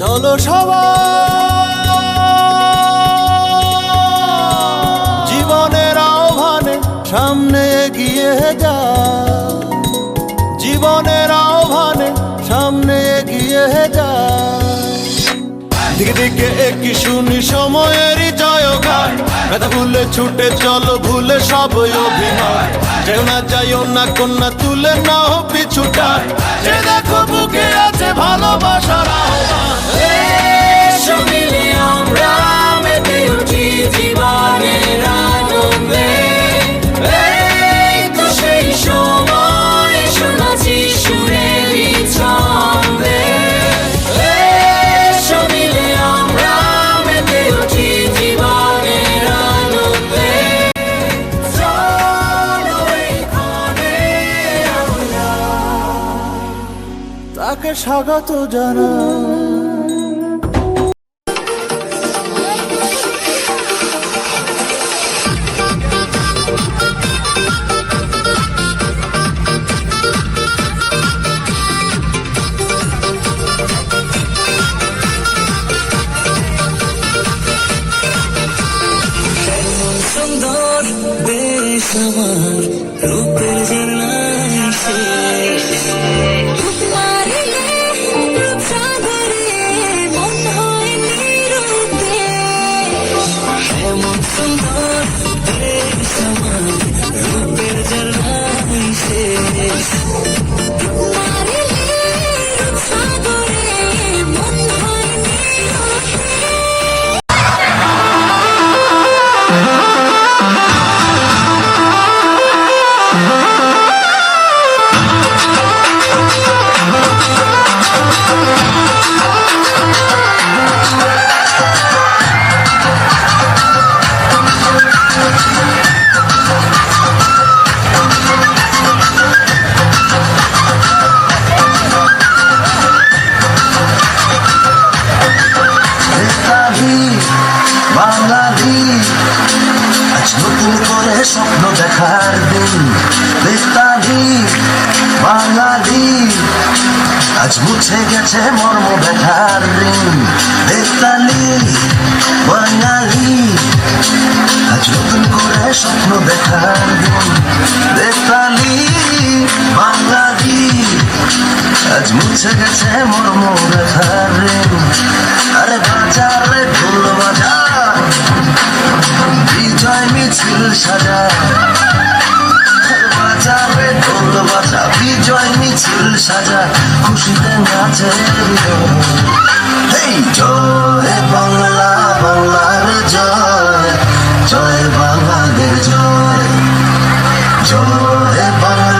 চলো সবাই। জীবনের আহ্বানে সামনে এগিয়ে যা। জীবনের আহ্বানে সামনে এগিয়ে যা। দিকে দিকে একই শুনি সময়েরই জয়গান। ভুলে ছুটে চলো, ভুলে সব অভিনয়। যেও না, যাইও না, কন্যা তুলে নাও পিছুটা যে দেখো বুকে আছে ভালোবাসার তাকে স্বাগত জানা সুন্দর বেশ আমার রূপের জেলায় সুন্দর রূপের জেলায় শেষ করে স্বপ্ন দেখার দিন বেতালি বাঙালি। আজ মুছে গেছে মর্ম ব্যথার ঋণ বেতালি বাঙালি। আজ নতুন করে স্বপ্ন দেখার দিন বেতালি বাঙালি। আজ মুছে গেছে মর্ম ব্যথার ঋণ। আরে বাজার ঢোল বাজা মিছিল সাজা। রে ঢোল বাজা বিজয় মিছিল সাজা। খুশিতে নাচে। এই জয় বাংলা, বাংলার জয়। জয় বাঙালির জয়। জয়